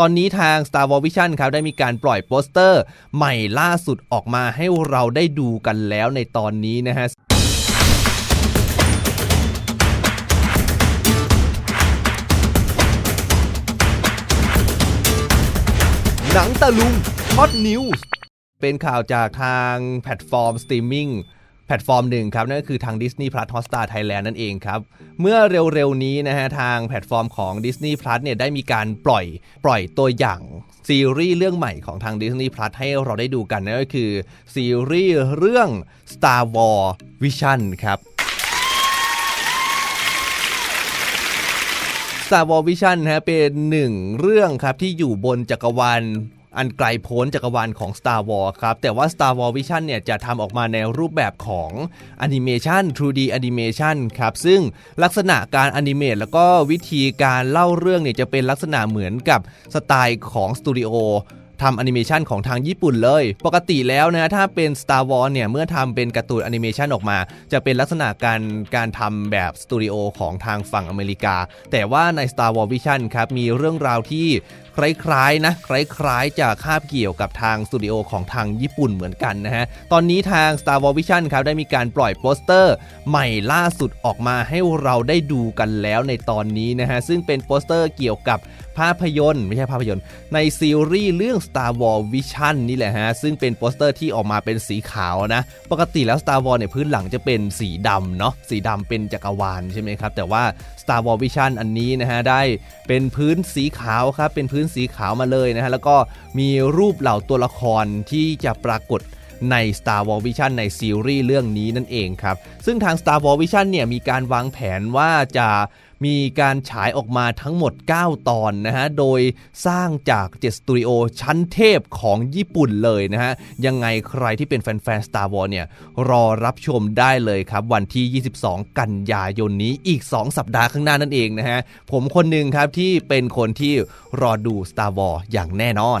ตอนนี้ทาง Star Wars Vision ครับได้มีการปล่อยโปสเตอร์ใหม่ล่าสุดออกมาให้เราได้ดูกันแล้วในตอนนี้นะฮะหนังตะลุงฮอตนิวส์เป็นข่าวจากทางแพลตฟอร์มสตรีมมิ่ง แพลตฟอร์มหนึ่งครับ นั่นก็คือทาง Disney Plus Hotstar Thailand นั่นเองครับ เมื่อเร็วๆนี้นะฮะทางแพลตฟอร์มของ Disney Plus เนี่ยได้มีการปล่อยปล่อยตัวอย่างซีรีส์เรื่องใหม่ของทาง Disney Plus ให้เราได้ดูกันนั่นก็คือซีรีส์เรื่อง Star Wars Vision ครับ Star Wars Vision นะฮะเป็นหนึ่งเรื่องครับที่อยู่บนจักรวาล อันไกลโพ้นจักรวาลของ Star Wars ครับ แต่ว่า Star Wars Vision เนี่ยจะทำออกมาในรูปแบบของแอนิเมชัน 2D Animation ครับ ซึ่งลักษณะการแอนิเมตแล้วก็วิธีการเล่าเรื่องเนี่ยจะเป็นลักษณะเหมือนกับสไตล์ของสตูดิโอ ทำแอนิเมชันของทางญี่ปุ่นเลย ปกติแล้วนะถ้าเป็น Star Wars เนี่ย เมื่อทำเป็นการ์ตูนแอนิเมชันออกมา จะเป็นลักษณะการการทำแบบสตูดิโอของทางฝั่งอเมริกา แต่ว่าใน Star Wars Vision ครับ มีเรื่องราวที่คล้ายๆนะคล้ายๆจะคาบเกี่ยวกับทางสตูดิโอของทางญี่ปุ่นเหมือนกันนะฮะ ตอนนี้ทาง Star Wars Vision ครับได้มีการปล่อยโปสเตอร์ ใหม่ล่าสุดออกมาให้เราได้ดูกันแล้วในตอนนี้นะฮะ ซึ่งเป็นโปสเตอร์เกี่ยวกับ ภาพยนตร์ไม่ใช่ภาพยนตร์ ในซีรีส์เรื่อง Star Wars Vision นี่แหละฮะ ซึ่งเป็นโปสเตอร์ที่ออกมาเป็นสีขาวนะ ปกติแล้ว Star Wars เนี่ยพื้นหลังจะเป็นสีดำเนาะสีดำเป็นจักรวาลใช่ไหมครับ แต่ว่า Star Wars Vision อันนี้นะฮะ ได้เป็นพื้นสีขาวครับ เป็นพื้นสีขาวมาเลยนะฮะ แล้วก็มีรูปเหล่าตัวละครที่จะปรากฏ ใน Star Wars Vision ในซีรีส์เรื่องนี้นั่นเองครับ ซึ่งทาง Star Wars Vision เนี่ยมีการวางแผนว่าจะมีการฉายออกมาทั้งหมด 9 ตอนนะฮะ โดยสร้างจาก7สตูดิโอชั้นเทพของญี่ปุ่นเลยนะฮะ ยังไงใครที่เป็นแฟนๆ Star Wars เนี่ย รอรับชมได้เลยครับ วันที่ 22 กันยายนนี้อีก 2 สัปดาห์ข้างหน้านั่นเองนะฮะ ผมคนหนึ่งครับที่เป็นคนที่รอดู Star Wars อย่างแน่นอน